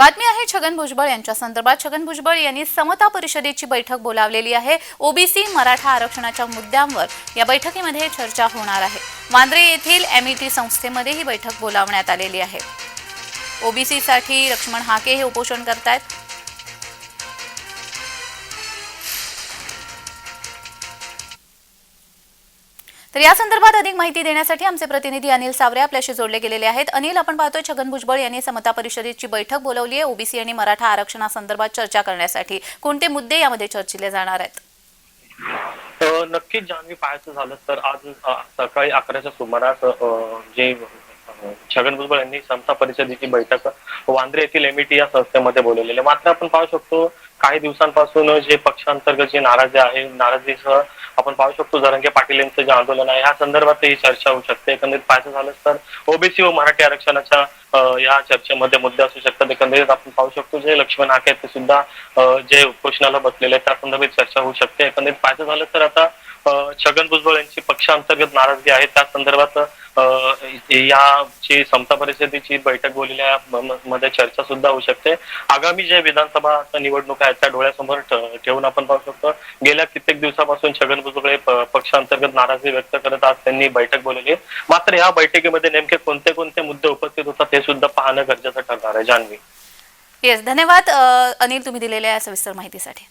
बातमी आहे छगन भुजबळ यांच्या संदर्भात. छगन भुजबळ यांनी समता परिषदेची बैठक बोलावलेली आहे. ओबीसी मराठा आरक्षणाच्या मुद्द्यांवर या बैठकीमध्ये चर्चा होणार आहे. वांद्रे येथील एमईटी संस्थेमध्ये ही बैठक बोलावण्यात आलेली आहे. ओबीसीसाठी लक्ष्मण हाके हे उपोषण करतायत. तर या संदर्भात अधिक माहिती देण्यासाठी आमचे प्रतिनिधी अनिल सावरे आपल्याशी जोडले गेलेले आहेत. अनिल आपण पाहतोय छगन भुजबळ यांनी समता परिषदेची बैठक बोलावली आहे ओबीसी आणि मराठा आरक्षणासंदर्भात चर्चा करण्यासाठी. कोणते मुद्दे यामध्ये चर्चिले जाणार आहेत? नक्कीच जान्हवी पाहायचं झालं तर आज सकाळी अकराच्या सुमारास जे छगन भुजबळ यांनी समता परिषदेची बैठक वांद्रे येथील एमईटी या संस्थेमध्ये बोलवलेली मात्र आपण पाहू शकतो काही दिवसांपासून जे पक्षांतर्गत जी नाराजी आहे नाराजीसह आपण पाहू शकतो जरंगे पाटील यांचं जे आंदोलन आहे या संदर्भात ही चर्चा होऊ शकते. एकंदरीत पाहायचं झालं तर ओबीसी व मराठी आरक्षणाच्या या चर्चेमध्ये मुद्दे असू शकतात. एकंदरीत आपण पाहू शकतो जे लक्ष्मण हाके ते सुद्धा जे उपोषणाला बसलेले आहेत त्या संदर्भात चर्चा होऊ शकते. एकंदरीत पाहायचं झालं तर आता छगन भुजबळ यांची पक्षांतर्गत नाराजगी आहे. त्या संदर्भात याची समता परिषदेची बैठक बोललेल्या मध्ये चर्चा सुद्धा होऊ शकते. आगामी जे विधानसभा निवडणुका आहेत त्या डोळ्यासमोर ठेवून आपण पाहू शकतो. गेल्या कित्येक दिवसापासून छगन भुजबळ पक्षांतर्गत नाराजी व्यक्त करत आज त्यांनी बैठक बोलवली. आहे. मात्र या बैठकीमध्ये नेमके कोणते कोणते मुद्दे उपस्थित होतात हे सुद्धा पाहणं गरजेचं ठरणार आहे. जान्हवी. येस धन्यवाद अनिल तुम्ही दिलेल्या या सविस्तर माहितीसाठी.